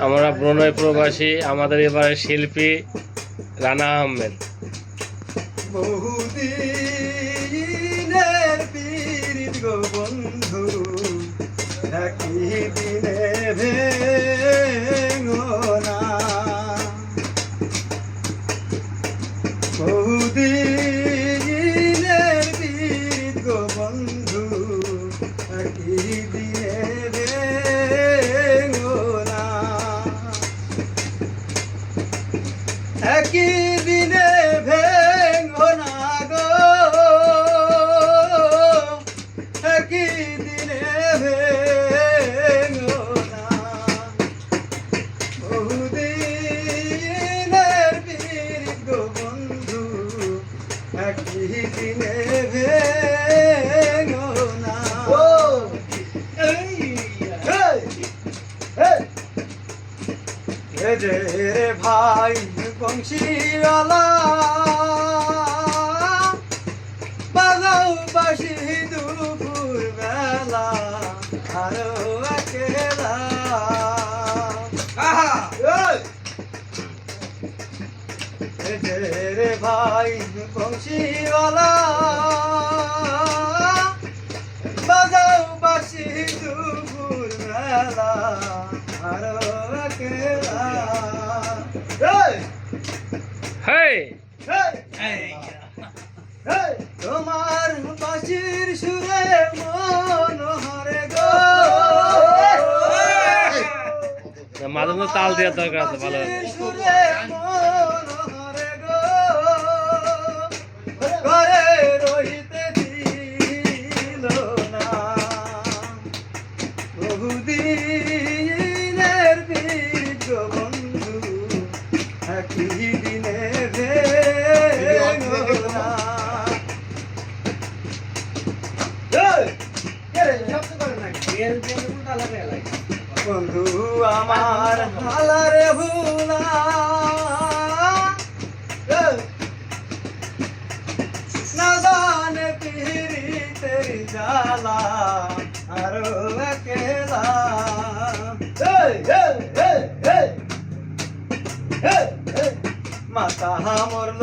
আমরা প্রণয় প্রবাসী আমাদের এবারে শিল্পী রানা আহমেদ। বন্ধু একই দিনে দিনে ভেঙো না ও রে ভাই বংশীওয়ালা বাজাও বাসি দুপুর বেলা আরও রে ভাই বংশীওয়ালা। বাজাও বাসি দুপুর বেলা আরও একেলা! তোমার বাসির সুরে মন হরে গো। মাঝে তাল দেওয়ার দরকার আছে ভালো। একই দিনে বন্ধু আমার হালারে ভুলা না জানে জ্বালা আরও মাতা মরল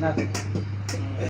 Thank